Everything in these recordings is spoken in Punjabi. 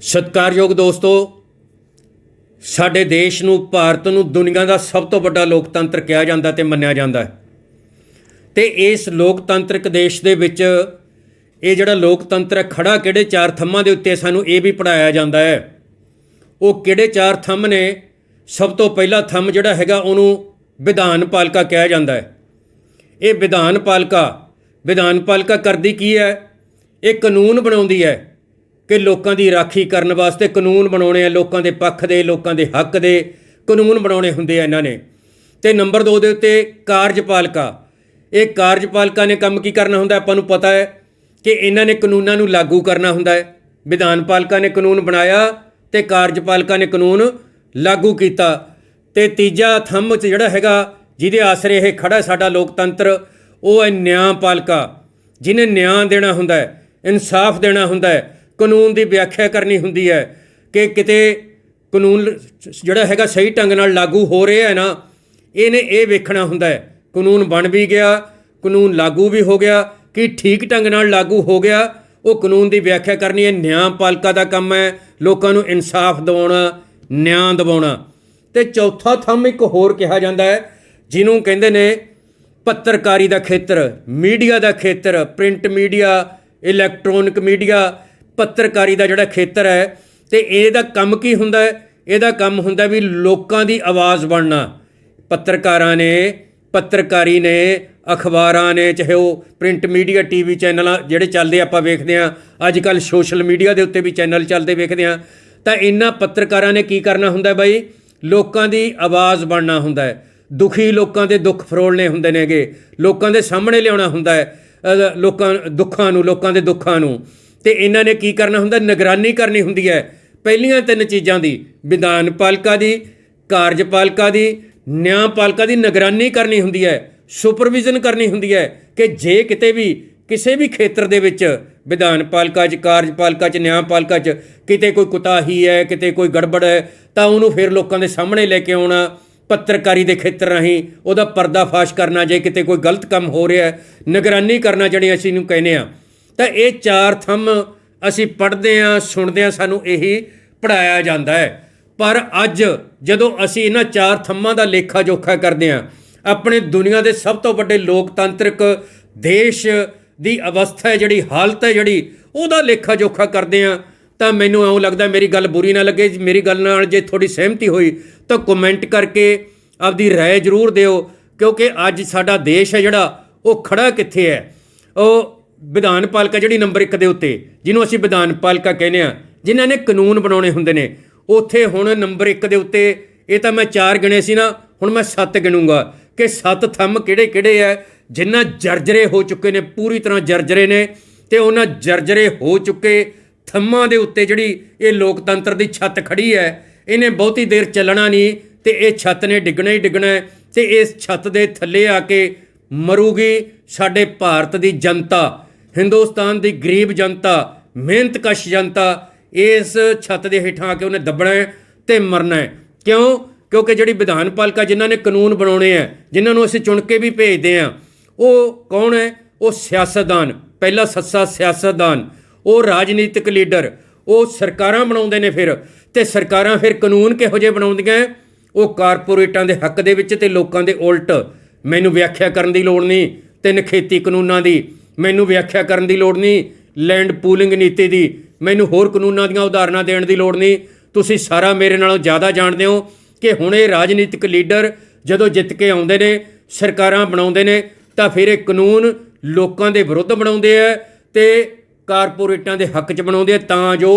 ਸਤਿਕਾਰਯੋਗ ਦੋਸਤੋ, ਸਾਡੇ ਦੇਸ਼ ਨੂੰ, ਭਾਰਤ ਨੂੰ, ਦੁਨੀਆ ਦਾ ਸਭ ਤੋਂ ਵੱਡਾ ਲੋਕਤੰਤਰ ਕਿਹਾ ਜਾਂਦਾ ਤੇ ਮੰਨਿਆ ਜਾਂਦਾ ਹੈ। ਤੇ ਇਸ ਲੋਕਤੰਤਰਿਕ ਦੇਸ਼ ਦੇ ਵਿੱਚ ਇਹ ਜਿਹੜਾ ਲੋਕਤੰਤਰ ਹੈ ਖੜਾ ਕਿਹੜੇ ਚਾਰ ਥੰਮਾਂ ਦੇ ਉੱਤੇ ਸਾਨੂੰ ਇਹ ਵੀ ਪੜਾਇਆ ਜਾਂਦਾ ਹੈ। ਉਹ ਕਿਹੜੇ ਚਾਰ ਥੰਮ ਨੇ? ਸਭ ਤੋਂ ਪਹਿਲਾ ਥੰਮ ਜਿਹੜਾ ਹੈਗਾ, ਉਹਨੂੰ ਵਿਧਾਨ ਪਾਲਿਕਾ ਕਿਹਾ ਜਾਂਦਾ ਹੈ। ਇਹ ਵਿਧਾਨ ਪਾਲਿਕਾ ਵਿਧਾਨ ਪਾਲਿਕਾ ਕਰਦੀ ਕੀ ਹੈ? ਇਹ ਕਾਨੂੰਨ ਬਣਾਉਂਦੀ ਹੈ। ਕਿ ਲੋਕਾਂ ਦੀ ਰਾਖੀ ਕਰਨ ਵਾਸਤੇ ਕਾਨੂੰਨ ਬਣਾਉਣੇ ਆ, ਲੋਕਾਂ ਦੇ ਪੱਖ ਦੇ, ਲੋਕਾਂ ਦੇ ਹੱਕ ਦੇ ਕਾਨੂੰਨ ਬਣਾਉਣੇ ਹੁੰਦੇ ਆ ਇਹਨਾਂ ਨੇ। ਤੇ ਨੰਬਰ 2 ਦੇ ਉੱਤੇ ਕਾਰਜਪਾਲਿਕਾ। ਇਹ ਕਾਰਜਪਾਲਿਕਾ ਨੇ ਕੰਮ ਕੀ ਕਰਨਾ ਹੁੰਦਾ, ਆਪਾਂ ਨੂੰ ਪਤਾ ਹੈ ਕਿ ਇਹਨਾਂ ਨੇ ਕਾਨੂੰਨਾਂ ਨੂੰ ਲਾਗੂ ਕਰਨਾ ਹੁੰਦਾ ਹੈ। ਵਿਧਾਨ ਪਾਲਿਕਾ ਨੇ ਕਾਨੂੰਨ ਬਣਾਇਆ ਤੇ ਕਾਰਜਪਾਲਿਕਾ ਨੇ ਕਾਨੂੰਨ ਲਾਗੂ ਕੀਤਾ। ਤੇ ਤੀਜਾ ਥੰਮ 'ਚ ਜਿਹੜਾ ਹੈਗਾ, ਜਿਹਦੇ ਆਸਰੇ ਇਹ ਖੜਾ ਸਾਡਾ ਲੋਕਤੰਤਰ, ਉਹ ਹੈ ਨਿਆਂ ਪਾਲਿਕਾ। ਜਿਹਨੇ ਨਿਆਂ ਦੇਣਾ ਹੁੰਦਾ ਹੈ, ਇਨਸਾਫ ਦੇਣਾ ਹੁੰਦਾ ਹੈ ਕਾਨੂੰਨ ਦੀ ਵਿਆਖਿਆ ਕਰਨੀ ਹੁੰਦੀ ਹੈ ਕਿ ਕਿਤੇ ਕਾਨੂੰਨ ਜਿਹੜਾ ਹੈਗਾ ਸਹੀ ਢੰਗ ਨਾਲ ਲਾਗੂ ਹੋ ਰਿਹਾ ਹੈ ਨਾ, ਇਹਨੇ ਇਹ ਵੇਖਣਾ ਹੁੰਦਾ ਹੈ, ਕਾਨੂੰਨ ਬਣ ਵੀ ਗਿਆ, ਕਾਨੂੰਨ ਲਾਗੂ ਵੀ ਹੋ ਗਿਆ, ਕਿ ਠੀਕ ਢੰਗ ਨਾਲ ਲਾਗੂ ਹੋ ਗਿਆ, ਉਹ ਕਾਨੂੰਨ ਦੀ ਵਿਆਖਿਆ ਕਰਨੀ ਹੈ, ਨਿਆਂ ਨਿਆਂਪਾਲਿਕਾ ਦਾ ਕੰਮ ਹੈ, ਲੋਕਾਂ ਨੂੰ ਇਨਸਾਫ ਦਿਵਾਉਣਾ, ਨਿਆਂ ਦਿਵਾਉਣਾ। ਤੇ ਚੌਥਾ ਥੰਮ ਇੱਕ ਹੋਰ ਕਿਹਾ ਜਾਂਦਾ ਹੈ, ਜਿਹਨੂੰ ਕਹਿੰਦੇ ਨੇ ਪੱਤਰਕਾਰੀ ਦਾ ਖੇਤਰ, ਮੀਡੀਆ ਦਾ ਖੇਤਰ, ਪ੍ਰਿੰਟ ਮੀਡੀਆ, ਇਲੈਕਟ੍ਰੋਨਿਕ ਮੀਡੀਆ ਪੱਤਰਕਾਰੀ ਦਾ ਜਿਹੜਾ ਖੇਤਰ ਹੈ ਤੇ ਇਹਦਾ ਕੰਮ ਕੀ ਹੁੰਦਾ ਹੈ? ਇਹਦਾ ਕੰਮ ਹੁੰਦਾ ਵੀ ਲੋਕਾਂ ਦੀ ਆਵਾਜ਼ ਬਣਨਾ। ਪੱਤਰਕਾਰਾਂ ਨੇ, ਪੱਤਰਕਾਰੀ ਨੇ, ਅਖਬਾਰਾਂ ਨੇ, ਚਾਹੇ ਉਹ ਪ੍ਰਿੰਟ ਮੀਡੀਆ ਟੀਵੀ ਚੈਨਲਾਂ ਜਿਹੜੇ ਚੱਲਦੇ ਆਪਾਂ ਵੇਖਦੇ ਆ ਅੱਜ ਕੱਲ ਸੋਸ਼ਲ ਮੀਡੀਆ ਦੇ ਉੱਤੇ ਵੀ ਚੈਨਲ ਚੱਲਦੇ ਵੇਖਦੇ ਆ ਤਾਂ ਇਹਨਾਂ ਪੱਤਰਕਾਰਾਂ ਨੇ ਕੀ ਕਰਨਾ ਹੁੰਦਾ ਬਾਈ? ਲੋਕਾਂ ਦੀ ਆਵਾਜ਼ ਬਣਨਾ ਹੁੰਦਾ ਹੈ। ਦੁਖੀ ਲੋਕਾਂ ਦੇ ਦੁੱਖ ਫਰੋਲਣੇ ਹੁੰਦੇ ਨੇਗੇ। ਲੋਕਾਂ ਦੇ ਸਾਹਮਣੇ ਲਿਆਉਣਾ ਹੁੰਦਾ ਹੈ। ਲੋਕਾਂ, ਦੁੱਖਾਂ ਨੂੰ, ਲੋਕਾਂ ਦੇ ਦੁੱਖਾਂ ਨੂੰ। ਤੇ ਇਹਨਾਂ ਨੇ ਕੀ ਕਰਨਾ ਹੁੰਦਾ? ਨਿਗਰਾਨੀ ਕਰਨੀ ਹੁੰਦੀ ਹੈ। ਪਹਿਲੀਆਂ ਤਿੰਨ ਚੀਜ਼ਾਂ ਦੀ, ਵਿਧਾਨ ਪਾਲਿਕਾ ਦੀ ਕਾਰਜਪਾਲਿਕਾ ਦੀ ਨਿਆਂਪਾਲਿਕਾ ਦੀ ਨਿਗਰਾਨੀ ਕਰਨੀ ਹੁੰਦੀ ਹੈ। ਸੁਪਰਵਿਜ਼ਨ ਕਰਨੀ ਹੁੰਦੀ ਹੈ ਕਿ ਜੇ ਕਿਤੇ ਵੀ, ਕਿਸੇ ਵੀ ਖੇਤਰ ਦੇ ਵਿੱਚ ਵਿਧਾਨ ਪਾਲਿਕਾ 'ਚ ਕਾਰਜਪਾਲਿਕਾ 'ਚ ਨਿਆਂਪਾਲਿਕਾ 'ਚ ਕਿਤੇ ਕੋਈ ਕੁਤਾਹੀ ਹੈ, ਕਿਤੇ ਕੋਈ ਗੜਬੜ ਹੈ, ਤਾਂ ਉਹਨੂੰ ਫਿਰ ਲੋਕਾਂ ਦੇ ਸਾਹਮਣੇ ਲੈ ਕੇ ਆਉਣਾ, ਪੱਤਰਕਾਰੀ ਦੇ ਖੇਤਰ ਰਾਹੀਂ ਉਹਦਾ ਪਰਦਾਫਾਸ਼ ਕਰਨਾ, ਜੇ ਕਿਤੇ ਕੋਈ ਗਲਤ ਕੰਮ ਹੋ ਰਿਹਾ ਹੈ, ਨਿਗਰਾਨੀ ਕਰਨਾ, ਜਿਹੜੀ ਅਸੀਂ ਨੂੰ ਕਹਿੰਦੇ ਆ ਤਾਂ ਇਹ ਚਾਰ ਥੰਮ ਅਸੀਂ ਪੜ੍ਹਦੇ ਆ ਸੁਣਦੇ ਆ ਸਾਨੂੰ ਇਹੀ ਪੜਾਇਆ ਜਾਂਦਾ ਹੈ ਪਰ ਅੱਜ ਜਦੋਂ ਅਸੀਂ ਇਹਨਾਂ ਚਾਰ ਥੰਮਾਂ ਦਾ ਲੇਖਾ ਜੋਖਾ ਕਰਦੇ ਆ ਆਪਣੇ ਦੁਨੀਆ ਦੇ ਸਭ ਤੋਂ ਵੱਡੇ ਲੋਕਤੰਤਰਿਕ ਦੇਸ਼ ਦੀ ਅਵਸਥਾ ਹੈ ਜਿਹੜੀ ਹਾਲਤ ਹੈ ਜਿਹੜੀ ਉਹਦਾ ਲੇਖਾ ਜੋਖਾ ਕਰਦੇ ਆ ਤਾਂ ਮੈਨੂੰ ਐਉਂ ਲੱਗਦਾ ਮੇਰੀ ਗੱਲ ਬੁਰੀ ਨਾ ਲੱਗੇ ਮੇਰੀ ਗੱਲ ਨਾਲ ਜੇ ਥੋੜੀ ਸਹਿਮਤੀ ਹੋਈ ਤਾਂ ਕਮੈਂਟ ਕਰਕੇ ਆਪਦੀ رائے ਜ਼ਰੂਰ ਦਿਓ ਕਿਉਂਕਿ ਅੱਜ ਸਾਡਾ ਦੇਸ਼ ਹੈ ਜਿਹੜਾ ਉਹ ਖੜਾ ਕਿੱਥੇ ਹੈ ਉਹ ਵਿਧਾਨ ਪਾਲਿਕਾ ਜਿਹੜੀ ਨੰਬਰ 1 ਦੇ ਉੱਤੇ, ਜਿਹਨੂੰ ਅਸੀਂ ਵਿਧਾਨ ਪਾਲਿਕਾ ਕਹਿੰਦੇ ਆ ਜਿਨ੍ਹਾਂ ਨੇ ਕਾਨੂੰਨ ਬਣਾਉਣੇ ਹੁੰਦੇ ਨੇ, ਉੱਥੇ ਹੁਣ ਨੰਬਰ 1 ਦੇ ਉੱਤੇ, ਇਹ ਤਾਂ ਮੈਂ ਚਾਰ ਗਿਣੇ ਸੀ ਨਾ, ਹੁਣ ਮੈਂ ਸੱਤ ਗਿਣੂੰਗਾ, ਕਿ ਸੱਤ ਥੰਮ ਕਿਹੜੇ ਕਿਹੜੇ ਆ ਜਿਨ੍ਹਾਂ ਜਰਜਰੇ ਹੋ ਚੁੱਕੇ ਨੇ, ਪੂਰੀ ਤਰ੍ਹਾਂ ਜਰਜਰੇ ਨੇ, ਤੇ ਉਹਨਾਂ ਜਰਜਰੇ ਹੋ ਚੁੱਕੇ ਥੰਮਾਂ ਦੇ ਉੱਤੇ ਜਿਹੜੀ ਇਹ ਲੋਕਤੰਤਰ ਦੀ ਛੱਤ ਖੜੀ ਹੈ ਇਹਨੇ ਬਹੁਤੀ ਦੇਰ ਚੱਲਣਾ ਨਹੀਂ, ਤੇ ਇਹ ਛੱਤ ਨੇ ਡਿੱਗਣਾ ਹੀ ਡਿੱਗਣਾ ਹੈ ਤੇ ਇਸ ਛੱਤ ਦੇ ਥੱਲੇ ਆ ਕੇ ਮਰੂਗੀ ਸਾਡੇ ਭਾਰਤ ਦੀ ਜਨਤਾ। ਹਿੰਦੁਸਤਾਨ ਦੀ ਗਰੀਬ ਜਨਤਾ ਮਿਹਨਤਕਸ਼ ਜਨਤਾ ਇਸ ਛੱਤ ਦੇ ਹੇਠਾਂ ਆ ਕੇ ਉਹਨੇ ਦੱਬਣਾ ਹੈ ਤੇ ਮਰਨਾ ਹੈ। ਕਿਉਂ? ਕਿਉਂਕਿ ਜਿਹੜੀ ਵਿਧਾਨ ਪਾਲਿਕਾ ਜਿਨ੍ਹਾਂ ਨੇ ਕਾਨੂੰਨ ਬਣਾਉਣੇ ਆ, ਜਿਨ੍ਹਾਂ ਨੂੰ ਅਸੀਂ ਚੁਣ ਕੇ ਵੀ ਭੇਜਦੇ ਆ, ਉਹ ਕੌਣ ਹੈ? ਉਹ ਸਿਆਸਤਦਾਨ, ਪਹਿਲਾ ਸੱਸਾ ਸਿਆਸਤਦਾਨ, ਉਹ ਰਾਜਨੀਤਿਕ ਲੀਡਰ, ਉਹ ਸਰਕਾਰਾਂ ਬਣਾਉਂਦੇ ਨੇ ਫਿਰ, ਤੇ ਸਰਕਾਰਾਂ ਫਿਰ ਕਾਨੂੰਨ ਕਿਹੋ ਜਿਹੇ ਬਣਾਉਂਦੀਆਂ ਉਹ ਕਾਰਪੋਰੇਟਾਂ ਦੇ ਹੱਕ ਦੇ ਵਿੱਚ ਤੇ ਲੋਕਾਂ ਦੇ ਉਲਟ। ਮੈਨੂੰ ਵਿਆਖਿਆ ਕਰਨ ਦੀ ਲੋੜ ਨਹੀਂ, ਤਿੰਨ ਖੇਤੀ ਕਾਨੂੰਨਾਂ ਦੀ। ਮੈਨੂੰ ਵਿਆਖਿਆ ਕਰਨ ਦੀ ਲੋੜ ਨਹੀਂ ਲੈਂਡ ਪੂਲਿੰਗ ਨੀਤੀ ਦੀ। ਮੈਨੂੰ ਹੋਰ ਕਾਨੂੰਨਾਂ ਦੀਆਂ ਉਦਾਹਰਨਾਂ ਦੇਣ ਦੀ ਲੋੜ ਨਹੀਂ। ਤੁਸੀਂ ਸਾਰਾ ਮੇਰੇ ਨਾਲੋਂ ਜ਼ਿਆਦਾ ਜਾਣਦੇ ਹੋ ਕਿ ਹੁਣ ਇਹ ਰਾਜਨੀਤਿਕ ਲੀਡਰ ਜਦੋਂ ਜਿੱਤ ਕੇ ਆਉਂਦੇ ਨੇ, ਸਰਕਾਰਾਂ ਬਣਾਉਂਦੇ ਨੇ, ਤਾਂ ਫਿਰ ਇਹ ਕਾਨੂੰਨ ਲੋਕਾਂ ਦੇ ਵਿਰੁੱਧ ਬਣਾਉਂਦੇ ਆ ਤੇ ਕਾਰਪੋਰੇਟਾਂ ਦੇ ਹੱਕ 'ਚ ਬਣਾਉਂਦੇ ਆ ਤਾਂ ਜੋ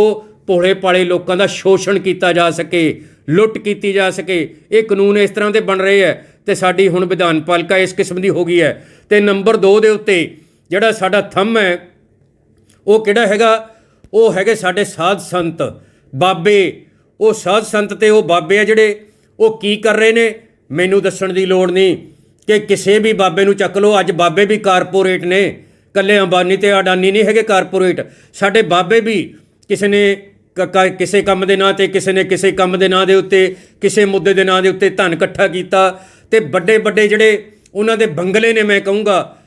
ਭੋਲੇ ਪਾਲੇ ਲੋਕਾਂ ਦਾ ਸ਼ੋਸ਼ਣ ਕੀਤਾ ਜਾ ਸਕੇ, ਲੁੱਟ ਕੀਤੀ ਜਾ ਸਕੇ। ਇਹ ਕਾਨੂੰਨ ਇਸ ਤਰ੍ਹਾਂ ਦੇ ਬਣ ਰਹੇ ਆ ਤੇ ਸਾਡੀ ਹੁਣ ਵਿਧਾਨ ਪਾਲਿਕਾ ਇਸ ਕਿਸਮ ਦੀ ਹੋ ਗਈ ਹੈ। ਤੇ ਨੰਬਰ 2 ਦੇ ਉੱਤੇ ਜਿਹੜਾ ਸਾਡਾ ਥੰਮ ਹੈ, ਉਹ ਕਿਹੜਾ ਹੈਗਾ? ਉਹ ਹੈਗੇ ਸਾਡੇ ਸਾਧ ਸੰਤ। ਬਾਬੇ, ਉਹ ਸਾਧ ਸੰਤ ਤੇ ਉਹ ਬਾਬੇ ਆ ਜਿਹੜੇ, ਉਹ ਕੀ ਕਰ ਰਹੇ ਨੇ? ਮੈਨੂੰ ਦੱਸਣ ਦੀ ਲੋੜ ਨਹੀਂ ਕਿ ਕਿਸੇ ਵੀ ਬਾਬੇ ਨੂੰ ਚੱਕ ਲਓ। ਅੱਜ ਬਾਬੇ ਵੀ ਕਾਰਪੋਰੇਟ ਨੇ। ਕੱਲੇ ਅੰਬਾਨੀ ਤੇ ਅਡਾਨੀ ਨਹੀਂ ਹੈਗੇ ਕਾਰਪੋਰੇਟ। ਸਾਡੇ ਬਾਬੇ ਵੀ ਕਿਸੇ ਨੇ ਕ- ਕ- ਕਿਸੇ ਕੰਮ ਦੇ ਨਾਂ ਤੇ, ਕਿਸੇ ਨੇ ਕਿਸੇ ਕੰਮ ਦੇ ਨਾਂ ਦੇ ਉੱਤੇ, ਕਿਸੇ ਮੁੱਦੇ ਦੇ ਨਾਂ ਦੇ ਉੱਤੇ ਧਨ ਇਕੱਠਾ ਕੀਤਾ। ਤੇ ਵੱਡੇ ਵੱਡੇ ਜਿਹੜੇ ਉਹਨਾਂ ਦੇ ਬੰਗਲੇ ਨੇ, ਮੈਂ ਕਹੂੰਗਾ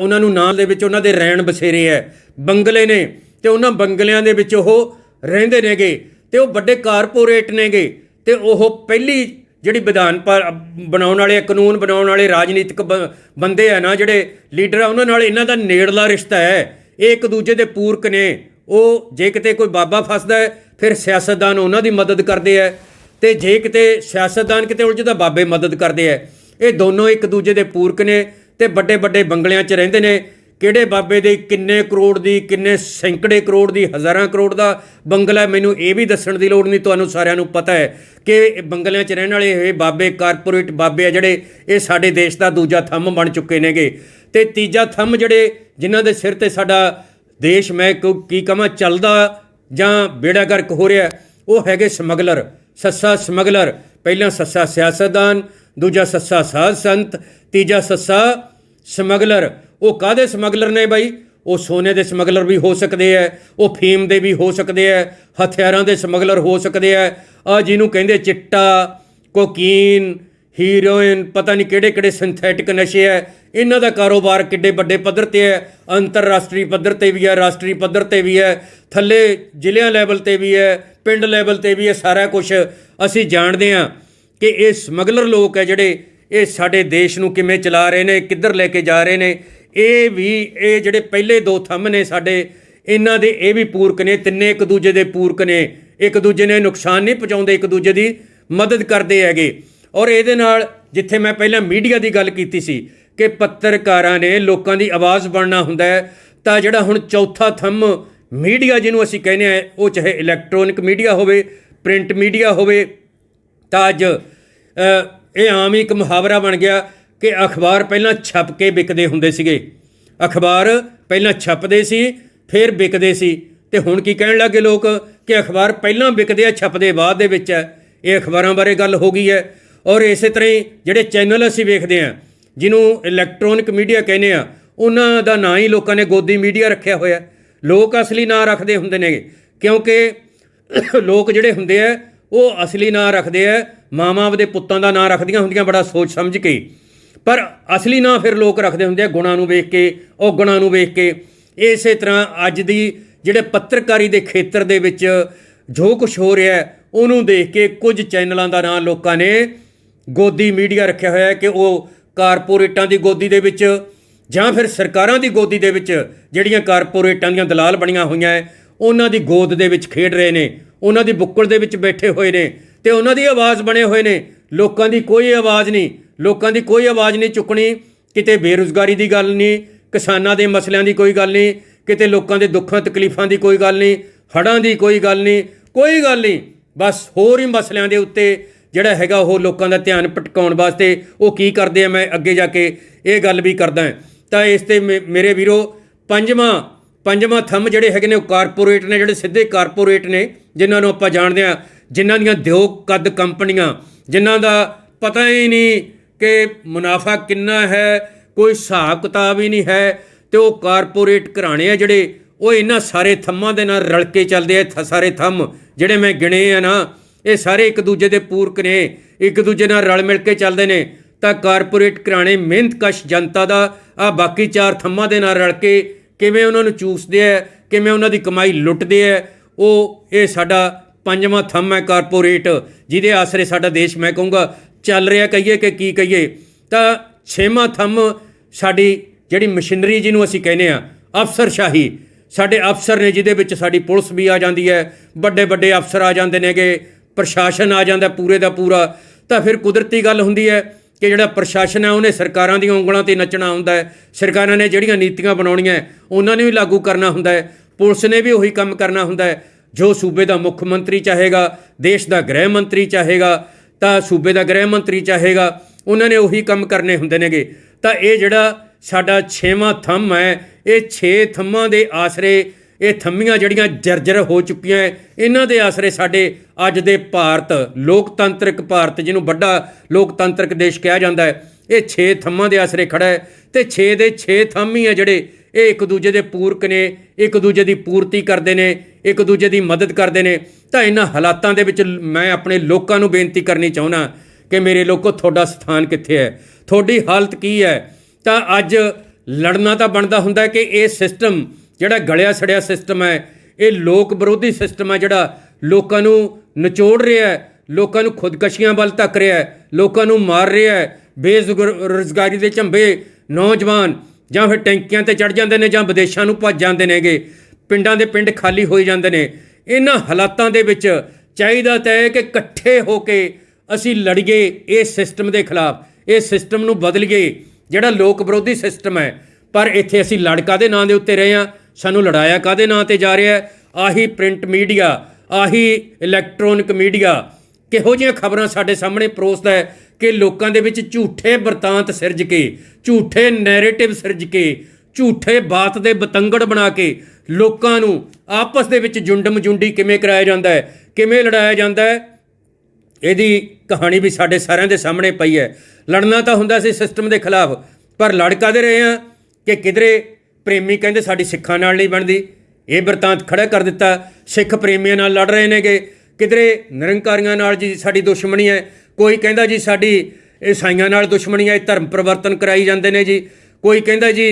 ਉਹਨਾਂ ਨੂੰ ਨਾਂ ਦੇ ਵਿੱਚ ਉਹਨਾਂ ਦੇ ਰਹਿਣ ਬਸੇਰੇ ਹੈ, ਬੰਗਲੇ ਨੇ ਤੇ ਉਹਨਾਂ ਬੰਗਲਿਆਂ ਦੇ ਵਿੱਚ ਉਹ ਰਹਿੰਦੇ ਨੇਗੇ ਤੇ ਉਹ ਵੱਡੇ ਕਾਰਪੋਰੇਟ ਨੇਗੇ ਤੇ ਉਹ ਪਹਿਲੀ ਜਿਹੜੀ ਵਿਧਾਨ ਪਰ ਬਣਾਉਣ ਵਾਲੇ ਕਾਨੂੰਨ ਬਣਾਉਣ ਵਾਲੇ ਰਾਜਨੀਤਿਕ ਬ- ਬੰਦੇ ਆ ਨਾ ਜਿਹੜੇ ਲੀਡਰ ਆ, ਉਹਨਾਂ ਨਾਲ ਇਹਨਾਂ ਦਾ ਨੇੜਲਾ ਰਿਸ਼ਤਾ ਹੈ। ਇਹ ਇੱਕ ਦੂਜੇ ਦੇ ਪੂਰਕ ਨੇ। ਉਹ ਜੇ ਕਿਤੇ ਕੋਈ ਬਾਬਾ ਫਸਦਾ ਹੈ, ਫਿਰ ਸਿਆਸਤਦਾਨ ਉਹਨਾਂ ਦੀ ਮਦਦ ਕਰਦੇ ਆ ਤੇ ਜੇ ਕਿਤੇ ਸਿਆਸਤਦਾਨ ਕਿਤੇ ਉਲਝਦਾ ਬਾਬੇ ਮਦਦ ਕਰਦੇ ਆ ਇਹ ਦੋਨੋਂ ਇੱਕ ਦੂਜੇ ਦੇ ਪੂਰਕ ਨੇ। ਤੇ ਵੱਡੇ ਵੱਡੇ ਬੰਗਲਿਆਂ 'ਚ ਰਹਿੰਦੇ ਨੇ। ਕਿਹੜੇ ਬਾਬੇ ਦੇ ਕਿੰਨੇ ਕਰੋੜ ਦੀ, ਕਿੰਨੇ ਸੈਂਕੜੇ ਕਰੋੜ ਦੀ, ਹਜ਼ਾਰਾਂ ਕਰੋੜ ਦਾ ਬੰਗਲਾ ਮੈਨੂੰ ਇਹ ਵੀ ਦੱਸਣ ਦੀ ਲੋੜ ਨਹੀਂ, ਤੁਹਾਨੂੰ ਸਾਰਿਆਂ ਨੂੰ ਪਤਾ ਹੈ ਕਿ ਬੰਗਲਿਆਂ 'ਚ ਰਹਿਣ ਵਾਲੇ ਇਹ ਬਾਬੇ ਕਾਰਪੋਰੇਟ ਬਾਬੇ ਆ ਜਿਹੜੇ, ਇਹ ਸਾਡੇ ਦੇਸ਼ ਦਾ ਦੂਜਾ ਥੰਮ ਬਣ ਚੁੱਕੇ ਨੇਗੇ। ਤੇ ਤੀਜਾ ਥੰਮ ਜਿਹੜੇ ਜਿਨ੍ਹਾਂ ਦੇ ਸਿਰ ਤੇ ਸਾਡਾ ਦੇਸ਼, ਮੈਂ ਕਹੂੰ, ਕੀ ਕਹਾਂ, ਚੱਲਦਾ ਜਾਂ ਬੇੜਾ ਗਰਕ ਹੋ ਰਿਹਾ, ਉਹ ਹੈਗੇ ਸਮਗਲਰ। ਸੱਸਾ ਸਮਗਲਰ। ਪਹਿਲਾਂ ਸੱਸਾ ਸਿਆਸਤਦਾਨ, ਦੂਜਾ ਸੱਸਾ ਸਾਧ ਸੰਤ, ਤੀਜਾ ਸੱਸਾ ਸਮਗਲਰ। ਉਹ ਕਾਦੇ ਸਮਗਲਰ ਨੇ ਬਾਈ? ਉਹ ਸੋਨੇ ਦੇ ਸਮਗਲਰ ਵੀ ਹੋ ਸਕਦੇ ਐ, ਉਹ ਫੀਮ ਦੇ ਵੀ ਹੋ ਸਕਦੇ ਐ, ਹਥਿਆਰਾਂ ਦੇ ਸਮਗਲਰ ਹੋ ਸਕਦੇ ਐ। ਆ ਜਿਹਨੂੰ ਕਹਿੰਦੇ ਚਿੱਟਾ, ਕੋਕੀਨ, ਹੀਰੋਇਨ, ਪਤਾ ਨਹੀਂ ਕਿਹੜੇ ਕਿਹੜੇ ਸਿੰਥੈਟਿਕ ਨਸ਼ੇ ਐ। ਇਹਨਾਂ ਦਾ ਕਾਰੋਬਾਰ ਕਿੱਡੇ ਵੱਡੇ ਪੱਧਰ ਤੇ ਐ, ਅੰਤਰਰਾਸ਼ਟਰੀ ਪੱਧਰ ਤੇ ਵੀ ਐ, ਰਾਸ਼ਟਰੀ ਪੱਧਰ ਤੇ ਵੀ ਐ। ਥੱਲੇ ਜ਼ਿਲ੍ਹਿਆਂ ਲੈਵਲ ਤੇ ਵੀ ਐ, ਪਿੰਡ ਲੈਵਲ ਤੇ ਵੀ ਐ, ਸਾਰਾ ਕੁਝ ਅਸੀਂ ਜਾਣਦੇ ਹਾਂ ਕਿ ਇਹ ਸਮਗਲਰ ਲੋਕ ਹੈ ਜਿਹੜੇ ਇਹ ਸਾਡੇ ਦੇਸ਼ ਨੂੰ ਕਿਵੇਂ ਚਲਾ ਰਹੇ ਨੇ, ਕਿੱਧਰ ਲੈ ਕੇ ਜਾ ਰਹੇ ਨੇ, ਇਹ ਵੀ, ਇਹ ਜਿਹੜੇ ਪਹਿਲੇ ਦੋ ਥੰਮ ਨੇ ਸਾਡੇ, ਇਹਨਾਂ ਦੇ ਇਹ ਵੀ ਪੂਰਕ ਨੇ, ਤਿੰਨੇ ਇੱਕ ਦੂਜੇ ਦੇ ਪੂਰਕ ਨੇ, ਇੱਕ ਦੂਜੇ ਨੇ ਨੁਕਸਾਨ ਨਹੀਂ ਪਹੁੰਚਾਉਂਦੇ, ਇੱਕ ਦੂਜੇ ਦੀ ਮਦਦ ਕਰਦੇ ਹੈਗੇ। ਔਰ ਇਹਦੇ ਨਾਲ, ਜਿੱਥੇ ਮੈਂ ਪਹਿਲਾਂ ਮੀਡੀਆ ਦੀ ਗੱਲ ਕੀਤੀ ਸੀ, ਕਿ ਪੱਤਰਕਾਰਾਂ ਨੇ ਲੋਕਾਂ ਦੀ ਆਵਾਜ਼ ਬਣਨਾ ਹੁੰਦਾ ਹੈ, ਤਾਂ ਜਿਹੜਾ ਹੁਣ ਚੌਥਾ ਥੰਮ ਮੀਡੀਆ ਜਿਹਨੂੰ ਅਸੀਂ ਕਹਿੰਦੇ ਆ ਉਹ ਚਾਹੇ ਇਲੈਕਟ੍ਰੋਨਿਕ ਮੀਡੀਆ ਹੋਵੇ ਪ੍ਰਿੰਟ ਮੀਡੀਆ ਹੋਵੇ, ਤਾਂ ਅੱਜ ਇਹ ਆਮ ਹੀ ਇੱਕ ਮੁਹਾਵਰਾ ਬਣ ਗਿਆ ਕਿ ਅਖਬਾਰ ਪਹਿਲਾਂ ਛਪ ਕੇ ਵਿਕਦੇ ਹੁੰਦੇ ਸੀਗੇ। ਅਖਬਾਰ ਪਹਿਲਾਂ ਛਪਦੇ ਸੀ, ਫਿਰ ਵਿਕਦੇ ਸੀ। ਤੇ ਹੁਣ ਕੀ ਕਹਿਣ ਲੱਗੇ ਲੋਕ ਕਿ ਅਖਬਾਰ ਪਹਿਲਾਂ ਵਿਕਦੇ ਆ, ਛਪਦੇ ਬਾਅਦ ਦੇ ਵਿੱਚ ਹੈ ਇਹ ਅਖਬਾਰਾਂ ਬਾਰੇ ਗੱਲ ਹੋ ਗਈ ਹੈ। ਔਰ ਇਸੇ ਤਰ੍ਹਾਂ ਹੀ ਜਿਹੜੇ ਚੈਨਲ ਅਸੀਂ ਵੇਖਦੇ ਆ ਜਿਹਨੂੰ ਇਲੈਕਟ੍ਰੋਨਿਕ ਮੀਡੀਆ ਕਹਿੰਦੇ ਆ, ਉਹਨਾਂ ਦਾ ਨਾਂ ਹੀ ਲੋਕਾਂ ਨੇ ਗੋਦੀ ਮੀਡੀਆ ਰੱਖਿਆ ਹੋਇਆ। ਲੋਕ ਅਸਲੀ ਨਾਂ ਰੱਖਦੇ ਹੁੰਦੇ ਨੇ ਕਿਉਂਕਿ ਲੋਕ ਜਿਹੜੇ ਹੁੰਦੇ ਆ, ਉਹ ਅਸਲੀ ਨਾਂ ਰੱਖਦੇ ਆ ਮਾਵਾਂ ਆਪਦੇ ਪੁੱਤਾਂ ਦਾ ਨਾਂ ਰੱਖਦੀਆਂ ਹੁੰਦੀਆਂ ਬੜਾ ਸੋਚ ਸਮਝ ਕੇ। ਪਰ ਅਸਲੀ ਨਾਂ ਫਿਰ ਲੋਕ ਰੱਖਦੇ ਹੁੰਦੇ ਆ ਗੁਣਾਂ ਨੂੰ ਵੇਖ ਕੇ ਉਹ ਗੁਣਾਂ ਨੂੰ ਵੇਖ ਕੇ। ਇਸੇ ਤਰ੍ਹਾਂ ਅੱਜ ਦੀ ਜਿਹੜੇ ਪੱਤਰਕਾਰੀ ਦੇ ਖੇਤਰ ਦੇ ਵਿੱਚ ਜੋ ਕੁਝ ਹੋ ਰਿਹਾ ਹੈ, ਉਹਨੂੰ ਦੇਖ ਕੇ ਕੁਝ ਚੈਨਲਾਂ ਦਾ ਨਾਂ ਲੋਕਾਂ ਨੇ ਗੋਦੀ ਮੀਡੀਆ ਰੱਖਿਆ ਹੋਇਆ ਹੈ ਕਿ ਉਹ ਕਾਰਪੋਰੇਟਾਂ ਦੀ ਗੋਦੀ ਦੇ ਵਿੱਚ ਜਾਂ ਫਿਰ ਸਰਕਾਰਾਂ ਦੀ ਗੋਦੀ ਦੇ ਵਿੱਚ ਜਿਹੜੀਆਂ ਕਾਰਪੋਰੇਟਾਂ ਦੀਆਂ ਦਲਾਲ ਬਣੀਆਂ ਹੋਈਆਂ ਹੈ ਉਹਨਾਂ ਦੀ ਗੋਦ ਦੇ ਵਿੱਚ ਖੇਡ ਰਹੇ ਨੇ ਉਹਨਾਂ ਦੀ ਬੁੱਕਲ ਦੇ ਵਿੱਚ ਬੈਠੇ ਹੋਏ ਨੇ। ਤੇ ਉਹਨਾਂ ਦੀ ਆਵਾਜ਼ ਬਣੇ ਹੋਏ ਨੇ। ਲੋਕਾਂ ਦੀ ਕੋਈ ਆਵਾਜ਼ ਨਹੀਂ। ਲੋਕਾਂ ਦੀ ਕੋਈ ਆਵਾਜ਼ ਨਹੀਂ ਚੁੱਕਣੀ। ਕਿਤੇ ਬੇਰੁਜ਼ਗਾਰੀ ਦੀ ਗੱਲ ਨਹੀਂ। ਕਿਸਾਨਾਂ ਦੇ ਮਸਲਿਆਂ ਦੀ ਕੋਈ ਗੱਲ ਨਹੀਂ। ਕਿਤੇ ਲੋਕਾਂ ਦੇ ਦੁੱਖਾਂ, ਤਕਲੀਫਾਂ ਦੀ ਕੋਈ ਗੱਲ ਨਹੀਂ। ਹੜ੍ਹਾਂ ਦੀ ਕੋਈ ਗੱਲ ਨਹੀਂ। ਕੋਈ ਗੱਲ ਨਹੀਂ। ਬਸ ਹੋਰ ਹੀ ਮਸਲਿਆਂ ਦੇ ਉੱਤੇ ਜਿਹੜਾ ਹੈਗਾ ਉਹ ਲੋਕਾਂ ਦਾ ਧਿਆਨ ਭਟਕਾਉਣ ਵਾਸਤੇ ਉਹ ਕੀ ਕਰਦੇ ਆ, ਮੈਂ ਅੱਗੇ ਜਾ ਕੇ ਇਹ ਗੱਲ ਵੀ ਕਰਦਾ ਤਾਂ ਇਸ ਤੇ ਮੇ- ਮੇਰੇ ਵੀਰੋ, ਪੰਜਵਾਂ ਪੰਜਵਾਂ ਥੰਮ ਜਿਹੜੇ ਹੈਗੇ ਨੇ ਉਹ ਕਾਰਪੋਰੇਟ ਨੇ, ਜਿਹੜੇ ਸਿੱਧੇ ਕਾਰਪੋਰੇਟ ਨੇ, ਜਿਨ੍ਹਾਂ ਨੂੰ ਆਪਾਂ ਜਾਣਦੇ ਆ ਜਿਨ੍ਹਾਂ ਦੀਆਂ ਦਿਓ ਕੱਦ ਕੰਪਨੀਆਂ, ਜਿਨ੍ਹਾਂ ਦਾ ਪਤਾ ਹੀ ਨਹੀਂ ਕਿ ਮੁਨਾਫਾ ਕਿੰਨਾ ਹੈ, ਕੋਈ ਹਿਸਾਬ ਕਿਤਾਬ ਹੀ ਨਹੀਂ ਹੈ ਤੇ ਉਹ ਕਾਰਪੋਰੇਟ ਘਰਾਣੇ ਆ ਜਿਹੜੇ, ਉਹ ਇਹਨਾਂ ਸਾਰੇ ਥੰਮਾਂ ਦੇ ਨਾਲ ਰਲ ਕੇ ਚੱਲਦੇ ਆ ਥ- ਸਾਰੇ ਥੰਮ ਜਿਹੜੇ ਮੈਂ ਗਿਣੇ ਆ ਨਾ, ਇਹ ਸਾਰੇ ਇੱਕ ਦੂਜੇ ਦੇ ਪੂਰਕ ਨੇ, ਇੱਕ ਦੂਜੇ ਨਾਲ ਰਲ ਮਿਲ ਕੇ ਚੱਲਦੇ ਨੇ, ਤਾਂ ਕਾਰਪੋਰੇਟ ਘਰਾਣੇ ਮਿਹਨਤਕਸ਼ ਜਨਤਾ ਦਾ ਆ ਬਾਕੀ ਚਾਰ ਥੰਮਾਂ ਦੇ ਨਾਲ ਰਲ ਕੇ ਕਿਵੇਂ ਉਹਨਾਂ ਨੂੰ ਚੂਸਦੇ ਆ, ਕਿਵੇਂ ਉਹਨਾਂ ਦੀ ਕਮਾਈ ਲੁੱਟਦੇ ਆ, ਉਹ ਇਹ ਸਾਡਾ ਪੰਜਵਾਂ ਥੰਮ ਹੈ ਕਾਰਪੋਰੇਟ, ਜਿਹਦੇ ਆਸਰੇ ਸਾਡਾ ਦੇਸ਼, ਮੈਂ ਕਹੂੰਗਾ, ਚੱਲ ਰਿਹਾ ਕਹੀਏ ਕਿ ਕੀ ਕਹੀਏ? ਤਾਂ ਛੇਵਾਂ ਥੰਮ ਸਾਡੀ ਜਿਹੜੀ ਮਸ਼ੀਨਰੀ ਜਿਹਨੂੰ ਅਸੀਂ ਕਹਿੰਦੇ ਆ ਅਫਸਰਸ਼ਾਹੀ ਸਾਡੇ ਅਫਸਰ ਨੇ, ਜਿਹਦੇ ਵਿੱਚ ਸਾਡੀ ਪੁਲਿਸ ਵੀ ਆ ਜਾਂਦੀ ਹੈ, ਵੱਡੇ ਵੱਡੇ ਅਫਸਰ ਆ ਜਾਂਦੇ ਨੇਗੇ ਪ੍ਰਸ਼ਾਸਨ ਆ ਜਾਂਦਾ ਪੂਰੇ ਦਾ ਪੂਰਾ। ਤਾਂ ਫਿਰ ਕੁਦਰਤੀ ਗੱਲ ਹੁੰਦੀ ਹੈ ਕਿ ਜਿਹੜਾ ਪ੍ਰਸ਼ਾਸਨ ਹੈ, ਉਹਨੇ ਸਰਕਾਰਾਂ ਦੀਆਂ ਉਂਗਲਾਂ ਤੇ ਨੱਚਣਾ ਹੁੰਦਾ ਹੈ। ਸਰਕਾਰਾਂ ਨੇ ਜਿਹੜੀਆਂ ਨੀਤੀਆਂ ਬਣਾਉਣੀਆਂ, ਉਹਨਾਂ ਨੇ ਵੀ ਲਾਗੂ ਕਰਨਾ ਹੁੰਦਾ ਹੈ। ਪੁਲਿਸ ਨੇ ਵੀ ਉਹੀ ਕੰਮ ਕਰਨਾ ਹੁੰਦਾ ਹੈ। ਜੋ ਸੂਬੇ ਦਾ ਮੁੱਖ ਮੰਤਰੀ ਚਾਹੇਗਾ ਦੇਸ਼ ਦਾ ਗ੍ਰਹਿ ਮੰਤਰੀ ਚਾਹੇਗਾ ਤਾਂ ਸੂਬੇ ਦਾ ਗ੍ਰਹਿ ਮੰਤਰੀ ਚਾਹੇਗਾ ਉਹਨਾਂ ਨੇ ਉਹੀ ਕੰਮ ਕਰਨੇ ਹੁੰਦੇ ਨੇਗੇ। ਤਾਂ ਇਹ ਜਿਹੜਾ ਸਾਡਾ 6ਵਾਂ ਥੰਮ ਹੈ ਇਹ 6 ਥੰਮਾਂ ਦੇ ਆਸਰੇ ਇਹ ਥੰਮੀਆਂ ਜਿਹੜੀਆਂ ਜਰਜਰ ਹੋ ਚੁੱਕੀਆਂ ਹੈ, ਇਹਨਾਂ ਦੇ ਆਸਰੇ ਸਾਡੇ ਅੱਜ ਦੇ ਭਾਰਤ ਲੋਕਤੰਤਰਿਕ ਭਾਰਤ ਜਿਹਨੂੰ ਵੱਡਾ ਲੋਕਤੰਤਰਿਕ ਦੇਸ਼ ਕਿਹਾ ਜਾਂਦਾ ਹੈ ਇਹ 6 ਥੰਮਾਂ ਦੇ ਆਸਰੇ ਖੜਾ ਹੈ। ਤੇ 6 ਦੇ 6 ਥੰਮ ਹੀ ਆ ਜਿਹੜੇ ਇਹ ਇੱਕ ਦੂਜੇ ਦੇ ਪੂਰਕ ਨੇ ਇੱਕ ਦੂਜੇ ਦੀ ਪੂਰਤੀ ਕਰਦੇ ਨੇ ਇੱਕ ਦੂਜੇ ਦੀ ਮਦਦ ਕਰਦੇ ਨੇ, ਤਾਂ ਇਹਨਾਂ ਹਾਲਾਤਾਂ ਦੇ ਵਿੱਚ ਮੈਂ ਆਪਣੇ ਲੋਕਾਂ ਨੂੰ ਬੇਨਤੀ ਕਰਨੀ ਚਾਹੁੰਦਾ ਕਿ ਮੇਰੇ ਲੋਕੋ, ਤੁਹਾਡਾ ਸਥਾਨ ਕਿੱਥੇ ਹੈ? ਤੁਹਾਡੀ ਹਾਲਤ ਕੀ ਹੈ? ਤਾਂ ਅੱਜ ਲੜਨਾ ਤਾਂ ਬਣਦਾ ਹੁੰਦਾ ਕਿ ਇਹ ਸਿਸਟਮ ਜਿਹੜਾ ਗਲਿਆ ਸੜਿਆ ਸਿਸਟਮ ਹੈ, ਇਹ ਲੋਕ ਵਿਰੋਧੀ ਸਿਸਟਮ ਹੈ ਜਿਹੜਾ ਲੋਕਾਂ ਨੂੰ ਨਿਚੋੜ ਰਿਹਾ ਹੈ, ਲੋਕਾਂ ਨੂੰ ਖੁਦਕਸ਼ੀਆਂ ਵੱਲ ਧੱਕ ਰਿਹਾ ਹੈ, ਲੋਕਾਂ ਨੂੰ ਮਾਰ ਰਿਹਾ ਹੈ, ਬੇਰੁਜ਼ਗਾਰੀ ਦੇ ਝੰਬੇ ਨੌਜਵਾਨ ਜਾਂ ਫਿਰ ਟੈਂਕੀਆਂ ਤੇ ਚੜ ਜਾਂਦੇ ਨੇ ਜਾਂ ਵਿਦੇਸ਼ਾਂ ਨੂੰ ਭੱਜ ਜਾਂਦੇ ਨੇਗੇ। ਪਿੰਡਾਂ ਦੇ ਪਿੰਡ ਖਾਲੀ ਹੋਈ ਜਾਂਦੇ ਨੇ। ਇਹਨਾਂ ਹਾਲਾਤਾਂ ਦੇ ਵਿੱਚ ਚਾਹੀਦਾ ਤਾਂ ਹੈ ਕਿ ਇਕੱਠੇ ਹੋ ਕੇ ਅਸੀਂ ਲੜੀਏ ਇਸ ਸਿਸਟਮ ਦੇ ਖਿਲਾਫ। ਇਸ ਸਿਸਟਮ ਨੂੰ ਬਦਲੀਏ, ਜਿਹੜਾ ਲੋਕ ਵਿਰੋਧੀ ਸਿਸਟਮ ਹੈ। ਪਰ ਇੱਥੇ ਅਸੀਂ ਲੜਕਾ ਦੇ ਨਾਂ ਦੇ ਉੱਤੇ ਰਹੇ ਹਾਂ, ਸਾਨੂੰ ਲੜਾਇਆ ਕਾਦੇ ਨਾਂ ਤੇ ਜਾ ਰਿਹਾ ਆਹੀ ਪ੍ਰਿੰਟ ਮੀਡੀਆ, ਆਹੀ ਇਲੈਕਟ੍ਰੋਨਿਕ ਮੀਡੀਆ। ਕਿਹੋ ਜਿਹੀਆਂ ਖਬਰਾਂ ਸਾਡੇ ਸਾਹਮਣੇ ਪਰੋਸਦਾ ਹੈ ਕਿ ਲੋਕਾਂ ਦੇ ਵਿੱਚ ਝੂਠੇ ਵਰਤਾਂਤ ਸਿਰਜ ਕੇ, ਝੂਠੇ ਨੈਰੇਟਿਵ ਸਿਰਜ ਕੇ, ਝੂਠੇ ਬਾਤ ਦੇ ਬਤੰਗੜ ਬਣਾ ਕੇ ਲੋਕਾਂ ਨੂੰ ਆਪਸ ਦੇ ਵਿੱਚ ਜੁੰਡਮ ਜੁੰਡੀ ਕਿਵੇਂ ਕਰਾਇਆ ਜਾਂਦਾ ਹੈ, ਕਿਵੇਂ ਲੜਾਇਆ ਜਾਂਦਾ ਹੈ, ਇਹਦੀ ਕਹਾਣੀ ਵੀ ਸਾਡੇ ਸਾਰਿਆਂ ਦੇ ਸਾਹਮਣੇ ਪਈ ਹੈ। ਲੜਨਾ ਤਾਂ ਹੁੰਦਾ ਸੀ ਸਿਸਟਮ ਦੇ ਖਿਲਾਫ, ਪਰ ਲੜ ਕਾਹਦੇ ਰਹੇ ਆ ਕਿ ਕਿਧਰੇ ਪ੍ਰੇਮੀ ਕਹਿੰਦੇ ਸਾਡੀ ਸਿੱਖਾਂ ਨਾਲ ਨਹੀਂ ਬਣਦੀ। ਇਹ ਵਰਤਾਂਤ ਖੜਾ ਕਰ ਦਿੱਤਾ। ਸਿੱਖ ਪ੍ਰੇਮੀਆਂ ਨਾਲ ਲੜ ਰਹੇ ਨੇਗੇ। ਕਿਧਰੇ ਨਿਰੰਕਾਰੀਆਂ ਨਾਲ ਜੀ ਸਾਡੀ ਦੁਸ਼ਮਣੀ ਹੈ, ਕੋਈ ਕਹਿੰਦਾ ਜੀ ਸਾਡੀ ਈਸਾਈਆਂ ਨਾਲ ਦੁਸ਼ਮਣੀ ਹੈ ਧਰਮ ਪਰਿਵਰਤਨ ਕਰਾਈ ਜਾਂਦੇ ਨੇ ਜੀ। ਕੋਈ ਕਹਿੰਦਾ ਜੀ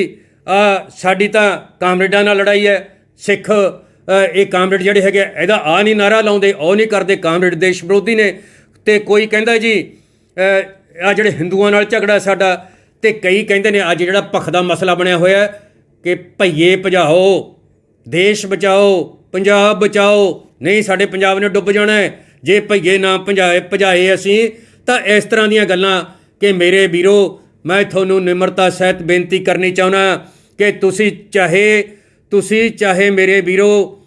ਸਾਡੀ ਤਾਂ ਕਾਮਰੇਡਾਂ ਨਾਲ ਲੜਾਈ ਹੈ। ਸਿੱਖ ਇਹ ਕਾਮਰੇਡ ਜਿਹੜੇ ਹੈਗੇ ਆ, ਇਹਦਾ ਆ ਨਹੀਂ ਨਾਰਾ ਲਾਉਂਦੇ ਉਹ ਨਹੀਂ ਕਰਦੇ। ਕਾਮਰੇਡ ਦੇਸ਼ ਵਿਰੋਧੀ ਨੇ ਤੇ ਕੋਈ ਕਹਿੰਦਾ ਜੀ ਆ ਜਿਹੜੇ ਹਿੰਦੂਆਂ ਨਾਲ ਝਗੜਾ ਸਾਡਾ ਤੇ ਕਈ ਕਹਿੰਦੇ ਨੇ ਅੱਜ ਜਿਹੜਾ ਭਖ ਦਾ ਮਸਲਾ ਬਣਿਆ ਹੋਇਆ ਕਿ ਭਈਏ ਭਜਾਓ ਦੇਸ਼ ਬਚਾਓ ਪੰਜਾਬ ਬਚਾਓ। ਨਹੀਂ ਸਾਡੇ ਪੰਜਾਬ ਨੇ ਡੁੱਬ ਜਾਣਾ ਹੈ। ਜੇ ਭਈਏ ਨਾ ਭਜਾਏ ਭਜਾਏ ਅਸੀਂ ਤਾਂ ਇਸ ਤਰ੍ਹਾਂ ਦੀਆਂ ਗੱਲਾਂ ਕਿ ਮੇਰੇ ਵੀਰੋ ਮੈਂ ਤੁਹਾਨੂੰ ਨਿਮਰਤਾ ਸਹਿਤ ਬੇਨਤੀ ਕਰਨੀ ਚਾਹੁੰਦਾ ਕਿ ਤੁਸੀਂ ਚਾਹੇ ਤੁਸੀਂ ਚਾਹੇ ਮੇਰੇ ਵੀਰੋ,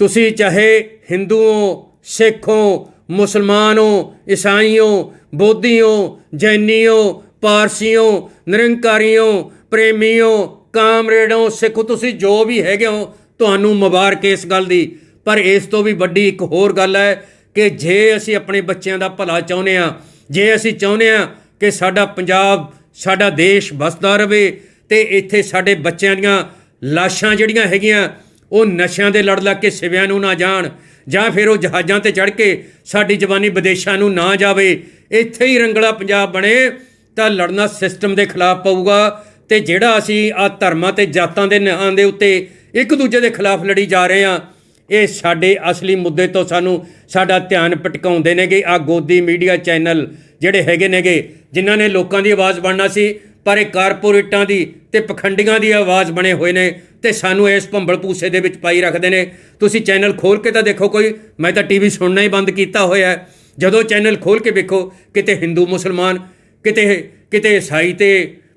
ਤੁਸੀਂ ਚਾਹੇ ਹਿੰਦੂਓ, ਸਿੱਖੋ, ਮੁਸਲਮਾਨੋ, ਈਸਾਈਓ, ਬੋਧੀਓ, ਜੈਨੀਓ, ਪਾਰਸੀਓ, ਨਿਰੰਕਾਰੀਓ, ਪ੍ਰੇਮੀਓ, ਕਾਮਰੇਡੋ, ਸਿੱਖੋ, ਤੁਸੀਂ ਜੋ ਵੀ ਹੈਗੇ ਹੋ, ਤੁਹਾਨੂੰ ਮੁਬਾਰਕ ਇਸ ਗੱਲ ਦੀ। ਪਰ ਇਸ ਤੋਂ ਵੀ ਵੱਡੀ ਇੱਕ ਹੋਰ ਗੱਲ ਹੈ ਕਿ ਜੇ ਅਸੀਂ ਆਪਣੇ ਬੱਚਿਆਂ ਦਾ ਭਲਾ ਚਾਹੁੰਦੇ ਆ ਜੇ ਅਸੀਂ ਚਾਹੁੰਦੇ ਆ ਕਿ ਸਾਡਾ ਪੰਜਾਬ, ਸਾਡਾ ਦੇਸ਼ ਬਸਦਾ ਰਵੇ ਤੇ ਇੱਥੇ ਸਾਡੇ ਬੱਚਿਆਂ ਦੀਆਂ ਲਾਸ਼ਾਂ ਜਿਹੜੀਆਂ ਹੈਗੀਆਂ, ਉਹ ਨਸ਼ਿਆਂ ਦੇ ਲੜ ਲੱਗ ਕੇ ਸਿਵਿਆਂ ਨੂੰ ਨਾ ਜਾਣ, ਜਾਂ ਫਿਰ ਉਹ ਜਹਾਜ਼ਾਂ ਤੇ ਚੜ੍ਹ ਕੇ ਸਾਡੀ ਜਵਾਨੀ ਵਿਦੇਸ਼ਾਂ ਨੂੰ ਨਾ ਜਾਵੇ, ਇੱਥੇ ਹੀ ਰੰਗਲਾ ਪੰਜਾਬ ਬਣੇ, ਤਾਂ ਲੜਨਾ ਸਿਸਟਮ ਦੇ ਖਿਲਾਫ ਪਊਗਾ ਤੇ ਜਿਹੜਾ ਅਸੀਂ ਆ ਧਰਮਾਂ ਤੇ ਜਾਤਾਂ ਦੇ ਨਾਂ ਦੇ ਉੱਤੇ ਇੱਕ ਦੂਜੇ ਦੇ ਖਿਲਾਫ ਲੜੀ ਜਾ ਰਹੇ ਹਾਂ ਇਹ ਸਾਡੇ ਅਸਲੀ ਮੁੱਦੇ ਤੋਂ ਸਾਨੂੰ ਸਾਡਾ ਧਿਆਨ ਭਟਕਾਉਂਦੇ ਨੇਗੇ। ਆ ਗੋਦੀ ਮੀਡੀਆ ਚੈਨਲ ਜਿਹੜੇ ਹੈਗੇ ਨੇਗੇ, ਜਿਨ੍ਹਾਂ ਨੇ ਲੋਕਾਂ ਦੀ ਆਵਾਜ਼ ਬਣਨਾ ਸੀ, ਪਰ ਇਹ ਕਾਰਪੋਰੇਟਾਂ ਦੀ ਤੇ ਪਖੰਡੀਆਂ ਦੀ ਆਵਾਜ਼ ਬਣੇ ਹੋਏ ਨੇ ਤੇ ਸਾਨੂੰ ਇਸ ਭੰਬਲ ਪੂਸੇ ਦੇ ਵਿੱਚ ਪਾਈ ਰੱਖਦੇ ਨੇ। ਤੁਸੀਂ ਚੈਨਲ ਖੋਲ ਕੇ ਤਾਂ ਦੇਖੋ ਕੋਈ, ਮੈਂ ਤਾਂ ਟੀਵੀ ਸੁਣਨਾ ਹੀ ਬੰਦ ਕੀਤਾ ਹੋਇਆ ਹੈ। ਜਦੋਂ ਚੈਨਲ ਖੋਲ ਕੇ ਵੇਖੋ, ਕਿਤੇ ਹਿੰਦੂ ਮੁਸਲਮਾਨ, ਕਿਤੇ ਕਿਤੇ ਈਸਾਈ ਤੇ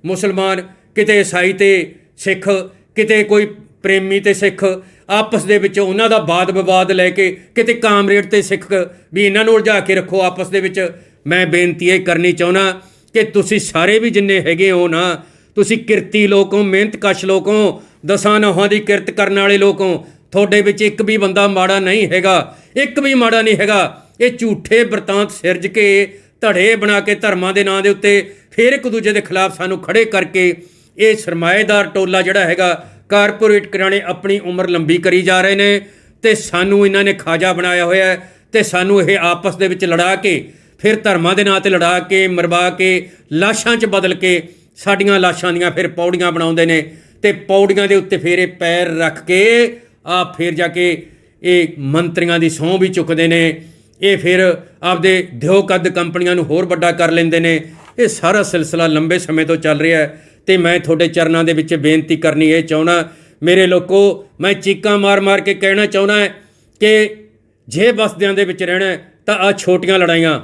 ਮੁਸਲਮਾਨ, ਕਿਤੇ ਈਸਾਈ ਤੇ ਸਿੱਖ, ਕਿਤੇ ਕੋਈ ਪ੍ਰੇਮੀ ਤੇ ਸਿੱਖ ਆਪਸ ਦੇ ਵਿੱਚ ਉਹਨਾਂ ਦਾ ਬਾਦ ਵਿਵਾਦ ਲੈ ਕੇ ਕਿਤੇ ਕਾਮਰੇਡ ਤੇ ਸਿੱਖ ਵੀ ਇਹਨਾਂ ਨੂੰ ਉਲਝਾ ਕੇ ਰੱਖੋ ਆਪਸ ਦੇ ਵਿੱਚ, ਮੈਂ ਬੇਨਤੀ ਇਹ ਕਰਨੀ ਚਾਹੁੰਦਾ ਕਿ ਤੁਸੀਂ ਸਾਰੇ ਵੀ ਜਿੰਨੇ ਹੈਗੇ ਹੋ ਨਾ, ਤੁਸੀਂ ਕਿਰਤੀ ਲੋਕ ਹੋ ਮਿਹਨਤਕਸ਼ ਲੋਕ ਹੋ, ਦਸਾਂ ਨਹਾਂ ਦੀ ਕਿਰਤ ਕਰਨ ਵਾਲੇ ਲੋਕ ਹੋ, ਤੁਹਾਡੇ ਵਿੱਚ ਇੱਕ ਵੀ ਬੰਦਾ ਮਾੜਾ ਨਹੀਂ ਹੈਗਾ, ਇੱਕ ਵੀ ਮਾੜਾ ਨਹੀਂ ਹੈਗਾ। ਇਹ ਝੂਠੇ ਵਰਤਾਂਤ ਸਿਰਜ ਕੇ, ਧੜੇ ਬਣਾ ਕੇ ਧਰਮਾਂ ਦੇ ਨਾਂ ਦੇ ਉੱਤੇ ਫਿਰ ਇੱਕ ਦੂਜੇ ਦੇ ਖਿਲਾਫ ਸਾਨੂੰ ਖੜੇ ਕਰਕੇ ਇਹ ਸਰਮਾਏਦਾਰ ਟੋਲਾ ਜਿਹੜਾ ਹੈਗਾ, ਕਾਰਪੋਰੇਟ ਘਰਾਣੇ ਆਪਣੀ ਉਮਰ ਲੰਬੀ ਕਰੀ ਜਾ ਰਹੇ ਨੇ ਤੇ ਸਾਨੂੰ ਇਹਨਾਂ ਨੇ ਖਾਜਾ ਬਣਾਇਆ ਹੋਇਆ ਹੈ ਤੇ ਸਾਨੂੰ ਇਹ ਆਪਸ ਦੇ ਵਿੱਚ ਲੜਾ ਕੇ, ਫਿਰ ਧਰਮਾਂ ਦੇ ਨਾਂ ਤੇ ਲੜਾ ਕੇ, ਮਰਵਾ ਕੇ, ਲਾਸ਼ਾਂ 'ਚ ਬਦਲ ਕੇ ਸਾਡੀਆਂ ਲਾਸ਼ਾਂ ਦੀਆਂ ਫਿਰ ਪੌੜੀਆਂ ਬਣਾਉਂਦੇ ਨੇ ਤੇ ਪੌੜੀਆਂ ਦੇ ਉੱਤੇ ਫਿਰ ਇਹ ਪੈਰ ਰੱਖ ਕੇ ਆ ਫਿਰ ਜਾ ਕੇ ਇਹ ਮੰਤਰੀਆਂ ਦੀ ਸਹੁੰ ਵੀ ਚੁੱਕਦੇ ਨੇ। ਇਹ ਫਿਰ ਆਪਦੇ ਦਿਓ ਕੱਦ ਕੰਪਨੀਆਂ ਨੂੰ ਹੋਰ ਵੱਡਾ ਕਰ ਲੈਂਦੇ ਨੇ। ਇਹ ਸਾਰਾ ਸਿਲਸਿਲਾ ਲੰਬੇ ਸਮੇਂ ਤੋਂ ਚੱਲ ਰਿਹਾ ਹੈ। ਤੇ ਮੈਂ ਤੁਹਾਡੇ ਚਰਨਾਂ ਦੇ ਵਿੱਚ ਬੇਨਤੀ ਕਰਨੀ ਇਹ ਚਾਹੁੰਦਾ, ਮੇਰੇ ਲੋਕੋ, ਮੈਂ ਚੀਕਾਂ ਮਾਰ-ਮਾਰ ਕੇ ਕਹਿਣਾ ਚਾਹੁੰਦਾ ਹੈ ਕਿ ਜੇ ਬਸਦਿਆਂ ਦੇ ਵਿੱਚ ਰਹਿਣਾ ਤਾਂ ਆ ਛੋਟੀਆਂ ਲੜਾਈਆਂ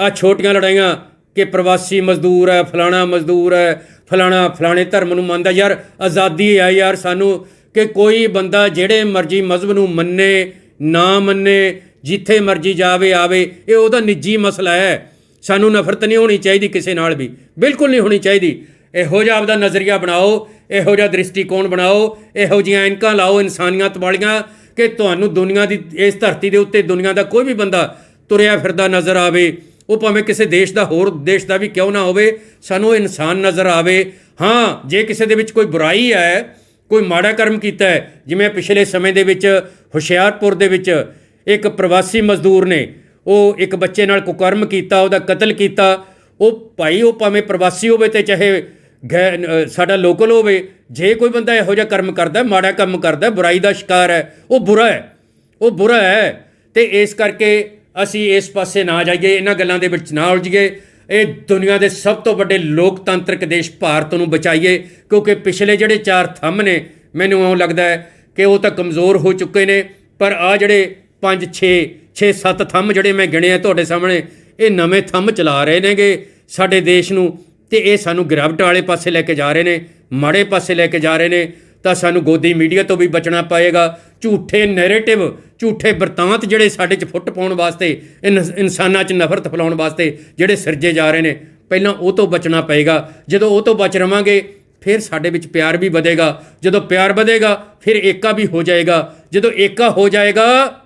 ਆ ਛੋਟੀਆਂ ਲੜਾਈਆਂ ਕਿ ਪ੍ਰਵਾਸੀ ਮਜ਼ਦੂਰ ਹੈ, ਫਲਾਣਾ ਮਜ਼ਦੂਰ ਹੈ, ਫਲਾਣਾ, ਫਲਾਣੇ ਧਰਮ ਨੂੰ ਮੰਨਦਾ, ਯਾਰ ਆਜ਼ਾਦੀ ਹੈ ਯਾਰ ਸਾਨੂੰ ਕਿ ਕੋਈ ਬੰਦਾ ਜਿਹੜੇ ਮਰਜ਼ੀ ਮਜ਼ਹਬ ਨੂੰ ਮੰਨੇ, ਨਾ ਮੰਨੇ, ਜਿੱਥੇ ਮਰਜ਼ੀ ਜਾਵੇ, ਆਵੇ, ਇਹ ਉਹਦਾ ਨਿੱਜੀ ਮਸਲਾ ਹੈ। ਸਾਨੂੰ ਨਫ਼ਰਤ ਨਹੀਂ ਹੋਣੀ ਚਾਹੀਦੀ ਕਿਸੇ ਨਾਲ ਵੀ, ਬਿਲਕੁਲ ਨਹੀਂ ਹੋਣੀ ਚਾਹੀਦੀ। ਇਹੋ ਜਿਹਾ ਆਪਦਾ ਨਜ਼ਰੀਆ ਬਣਾਓ, ਇਹੋ ਜਿਹਾ ਦ੍ਰਿਸ਼ਟੀਕੋਣ ਬਣਾਓ, ਇਹੋ ਜਿਹੀਆਂ ਐਨਕਾਂ ਲਾਓ ਇਨਸਾਨੀਅਤ ਵਾਲੀਆਂ ਕਿ ਤੁਹਾਨੂੰ ਦੁਨੀਆ ਦੀ, ਇਸ ਧਰਤੀ ਦੇ ਉੱਤੇ ਦੁਨੀਆ ਦਾ ਕੋਈ ਵੀ ਬੰਦਾ ਤੁਰਿਆ ਫਿਰਦਾ ਨਜ਼ਰ ਆਵੇ। ਉਹ ਭਾਵੇਂ ਕਿਸੇ ਦੇਸ਼ ਦਾ ਹੋਰ ਦੇਸ਼ ਦਾ ਵੀ ਕਿਉਂ ਨਾ ਹੋਵੇ, ਸਾਨੂੰ ਇਨਸਾਨ ਨਜ਼ਰ ਆਵੇ। ਹਾਂ, ਜੇ ਕਿਸੇ ਦੇ ਵਿੱਚ ਕੋਈ ਬੁਰਾਈ ਹੈ, ਕੋਈ ਮਾੜਾ ਕਰਮ ਕੀਤਾ ਹੈ, ਜਿਵੇਂ ਪਿਛਲੇ ਸਮੇਂ ਦੇ ਵਿੱਚ ਹੁਸ਼ਿਆਰਪੁਰ ਦੇ ਵਿੱਚ ਇੱਕ ਪ੍ਰਵਾਸੀ ਮਜ਼ਦੂਰ ਨੇ, ਉਹ ਇੱਕ ਬੱਚੇ ਨਾਲ ਕੁਕਰਮ ਕੀਤਾ, ਉਹਦਾ ਕਤਲ ਕੀਤਾ, ਉਹ ਭਾਈ ਉਹ ਭਾਵੇਂ ਪ੍ਰਵਾਸੀ ਹੋਵੇ ਤੇ ਚਾਹੇ ਗੈ ਸਾਡਾ ਲੋਕਲ ਹੋਵੇ, ਜੇ ਕੋਈ ਬੰਦਾ ਇਹੋ ਜਿਹਾ ਕਰਮ ਕਰਦਾ, ਮਾੜਾ ਕੰਮ ਕਰਦਾ, ਬੁਰਾਈ ਦਾ ਸ਼ਿਕਾਰ ਹੈ, ਉਹ ਬੁਰਾ ਹੈ, ਉਹ ਬੁਰਾ ਹੈ। ਤੇ ਇਸ ਕਰਕੇ ਅਸੀਂ ਇਸ ਪਾਸੇ ਨਾ ਜਾਈਏ, ਇਹਨਾਂ ਗੱਲਾਂ ਦੇ ਵਿੱਚ ਨਾ ਉਲਝੀਏ। ਇਹ ਦੁਨੀਆ ਦੇ ਸਭ ਤੋਂ ਵੱਡੇ ਲੋਕਤੰਤਰਕ ਦੇਸ਼ ਭਾਰਤ ਨੂੰ ਬਚਾਈਏ, ਕਿਉਂਕਿ ਪਿਛਲੇ ਜਿਹੜੇ ਚਾਰ ਥੰਮ ਨੇ, ਮੈਨੂੰ ਉਹ ਲੱਗਦਾ ਹੈ ਕਿ ਉਹ ਤਾਂ ਕਮਜ਼ੋਰ ਹੋ ਚੁੱਕੇ ਨੇ, ਪਰ ਆ ਜਿਹੜੇ 5 6 6 7 ਥੰਮ ਜਿਹੜੇ ਮੈਂ ਗਿਣੇ ਆ ਤੁਹਾਡੇ ਸਾਹਮਣੇ, ਇਹ ਨਵੇਂ ਥੰਮ ਚਲਾ ਰਹੇ ਨੇਗੇ, ਸਾਡੇ ਦੇਸ਼ ਨੂੰ। ਤੇ ਇਹ ਸਾਨੂੰ ਗਿਰਾਵਟ ਵਾਲੇ ਪਾਸੇ ਲੈ ਕੇ ਜਾ ਰਹੇ ਨੇ, ਮਾੜੇ ਪਾਸੇ ਲੈ ਕੇ ਜਾ ਰਹੇ ਨੇ, ਤਾਂ ਸਾਨੂੰ ਗੋਦੀ ਮੀਡੀਆ ਤੋਂ ਵੀ ਬਚਣਾ ਪਏਗਾ। ਝੂਠੇ ਨੈਰੇਟਿਵ ਝੂਠੇ ਵਰਤਾਂਤ ਜਿਹੜੇ ਸਾਡੇ 'ਚ ਫੁੱਟ ਪਾਉਣ ਵਾਸਤੇ, ਇਨ- ਇਨਸਾਨਾਂ 'ਚ ਨਫ਼ਰਤ ਫੈਲਾਉਣ ਵਾਸਤੇ ਜਿਹੜੇ ਸਿਰਜੇ ਜਾ ਰਹੇ ਨੇ, ਪਹਿਲਾਂ ਉਹ ਤੋਂ ਬਚਣਾ ਪਏਗਾ। ਜਦੋਂ ਉਹ ਤੋਂ ਬਚ ਰਵਾਂਗੇ, ਫਿਰ ਸਾਡੇ ਵਿੱਚ ਪਿਆਰ ਵੀ ਵਧੇਗਾ। ਜਦੋਂ ਪਿਆਰ ਵਧੇਗਾ, ਫਿਰ ਏਕਾ ਵੀ ਹੋ ਜਾਏਗਾ। ਜਦੋਂ ਏਕਾ ਹੋ ਜਾਏਗਾ,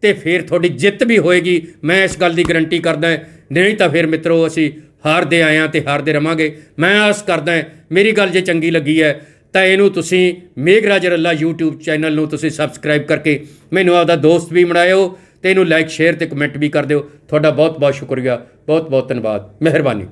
ਤੇ ਫਿਰ ਤੁਹਾਡੀ ਜਿੱਤ ਵੀ ਹੋਏਗੀ। ਮੈਂ ਇਸ ਗੱਲ ਦੀ ਗਰੰਟੀ ਕਰਦਾ ਨਹੀਂ ਤਾਂ ਫਿਰ ਮਿੱਤਰੋ, ਅਸੀਂ ਹਾਰਦੇ ਆਏ ਹਾਂ ਤੇ ਹਾਰਦੇ ਰਵਾਂਗੇ। ਮੈਂ ਆਸ ਕਰਦਾ ਮੇਰੀ ਗੱਲ ਜੇ ਚੰਗੀ ਲੱਗੀ ਹੈ, ਤਾਂ ਇਹਨੂੰ ਤੁਸੀਂ ਮੇਘਰਾਜ ਰੱਲਾ YouTube ਚੈਨਲ ਨੂੰ ਤੁਸੀਂ ਸਬਸਕ੍ਰਾਈਬ ਕਰਕੇ ਮੈਨੂੰ ਆਪਦਾ ਦੋਸਤ ਵੀ ਬਣਾਇਓ ਤੇ ਇਹਨੂੰ ਲਾਈਕ ਸ਼ੇਅਰ ਤੇ ਕਮੈਂਟ ਵੀ ਕਰ ਦਿਓ। ਤੁਹਾਡਾ ਬਹੁਤ ਬਹੁਤ ਸ਼ੁਕਰੀਆ। ਬਹੁਤ ਬਹੁਤ ਧੰਨਵਾਦ। ਮਿਹਰਬਾਨੀ।